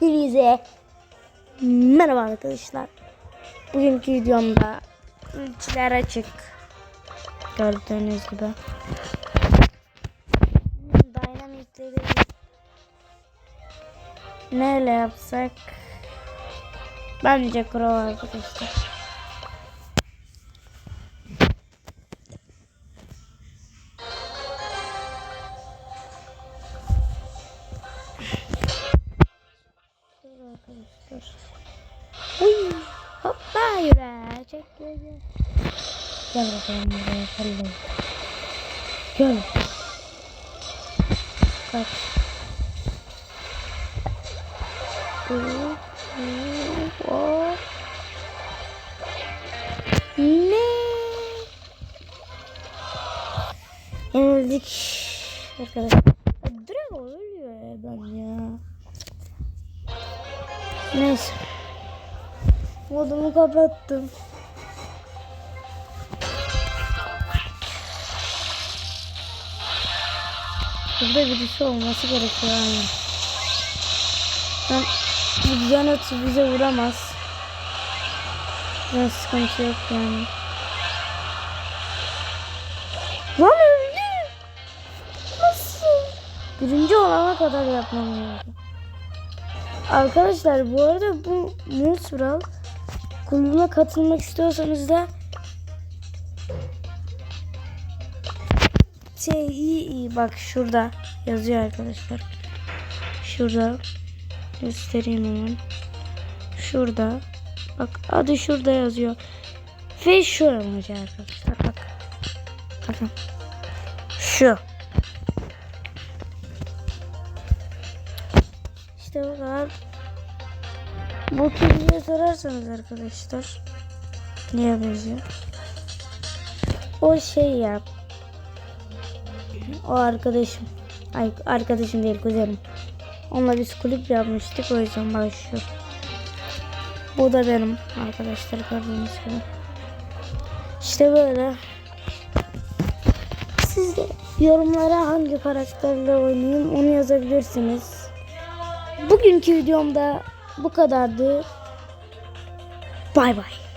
Hepinize merhaba arkadaşlar. Bugünkü videomda ultiler açık. Gördüğünüz gibi. Dynamic'leri neyle yapsak? Bence Crow arkadaşlar. Dur. Uy, hoppa yürü. Çek yürü. Gel bakalım buraya kalın. Gel. Kaç. Ne? Yenildik. Arkadaşlar. Neyse. Modumu kapattım. Burada birisi olması gerekiyor yani. Ben bu Janet bize vuramaz. Ben sıkıntı yok yani. Lan öldü. Nasıl? Birinci olana kadar yapmam lazım. Arkadaşlar bu arada bu Musral kulübüne katılmak istiyorsanız da şey iyi iyi bak şurada yazıyor arkadaşlar. Şurada göstereyim hemen. Şurada bak adı şurada yazıyor. Ve şu emoji arkadaşlar bak. Bakın. Şu. İşte bu kadar. Bu kim diye sorarsanız arkadaşlar. Niye benziyor? O şey ya. O arkadaşım. Ay arkadaşım değil kuzenim. Onunla biz kulüp yapmıştık o yüzden başlıyor. Bu da benim arkadaşlar gördüğünüz gibi. İşte böyle. Siz de yorumlara hangi karakterle oynayayım onu yazabilirsiniz. Bugünkü videomda bu kadardı. Bay bay.